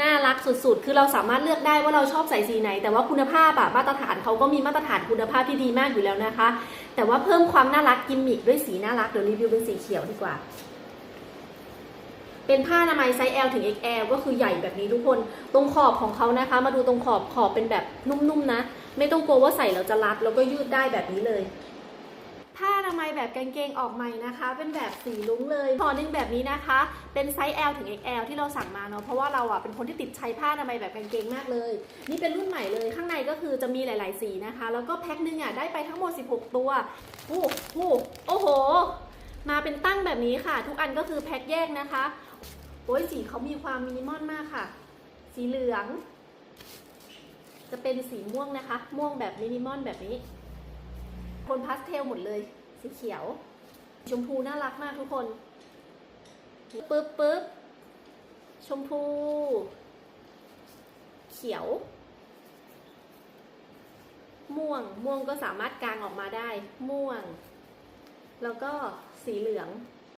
น่ารักสุดๆ คือเราสามารถเลือกได้ว่าเราชอบใส่สีไหน แต่ว่าคุณภาพอะมาตรฐานเขาก็มีมาตรฐานคุณภาพที่ดีมากอยู่แล้วนะคะ แต่ว่าเพิ่มความน่ารักกิมมิคด้วยสีน่ารัก เดี๋ยวรีวิวเป็นสีเขียวดีกว่า เป็นผ้าอนามัยไซส์ L ถึง XL ก็คือใหญ่แบบนี้ทุกคน ตรงขอบของเขานะคะ มาดูตรงขอบขอบเป็นแบบนุ่มๆนะไม่ต้องกลัวว่าใส่แล้วจะรัดแล้วก็ยืดได้แบบนี้เลย นามัยแบบกางเกงออกใหม่นะคะ เป็นแบบสีลุ้งเลยห่อหนึงแบบนี้นะคะ เป็นไซส์ L ถึง XL ที่เราสั่งมาเนาะเพราะว่าเราอะเป็นคนที่ติดใช้ผ้าอนามัยแบบกางเกงมากเลย นี่เป็นรุ่นใหม่เลยข้างในก็คือจะมีหลาย ๆ สีนะคะ แล้วก็แพ็คหนึงอะได้ไปทั้งหมด 16 ตัวโอ้โหโอ้โห มาเป็นตั้งแบบนี้ค่ะ ทุกอันก็คือแพ็คแยกนะคะโอ้ยสีเขามีความมินิมอลมากค่ะ สีเหลือง จะเป็นสีม่วงนะคะ ม่วงแบบมินิมอลแบบนี้โทนพาสเทลหมดเลย สีเขียว ชมพูน่ารักมากทุกคนปึ๊บปึ๊บชมพู เขียว ม่วง ม่วงก็สามารถกางออกมาได้ ม่วง แล้วก็สีเหลือง